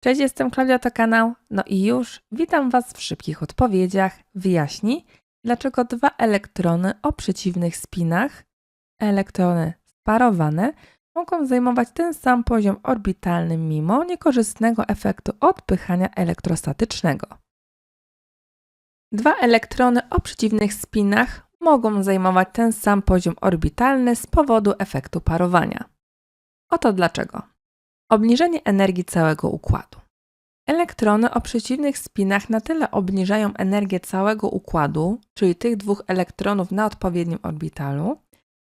Cześć, jestem Klaudia, to kanał. No i już witam Was w szybkich odpowiedziach. Wyjaśni, dlaczego dwa elektrony o przeciwnych spinach, elektrony sparowane, mogą zajmować ten sam poziom orbitalny mimo niekorzystnego efektu odpychania elektrostatycznego. Dwa elektrony o przeciwnych spinach mogą zajmować ten sam poziom orbitalny z powodu efektu parowania. Oto dlaczego. Obniżenie energii całego układu. Elektrony o przeciwnych spinach na tyle obniżają energię całego układu, czyli tych dwóch elektronów na odpowiednim orbitalu,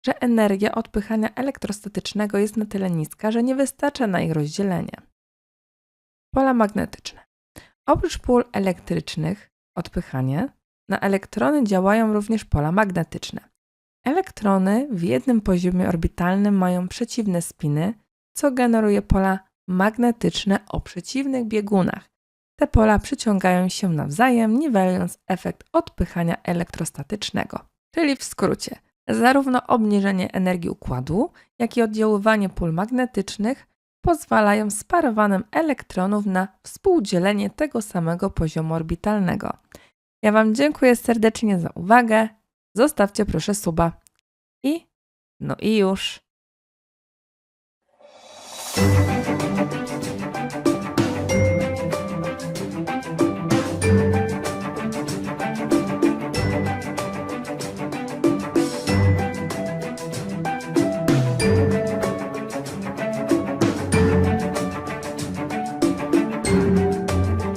że energia odpychania elektrostatycznego jest na tyle niska, że nie wystarcza na ich rozdzielenie. Pola magnetyczne. Oprócz pól elektrycznych, odpychanie, na elektrony działają również pola magnetyczne. Elektrony w jednym poziomie orbitalnym mają przeciwne spiny, co generuje pola magnetyczne o przeciwnych biegunach. Te pola przyciągają się nawzajem, niwelując efekt odpychania elektrostatycznego. Czyli w skrócie, zarówno obniżenie energii układu, jak i oddziaływanie pól magnetycznych pozwalają sparowanym elektronów na współdzielenie tego samego poziomu orbitalnego. Ja Wam dziękuję serdecznie za uwagę. Zostawcie proszę suba. I no i już.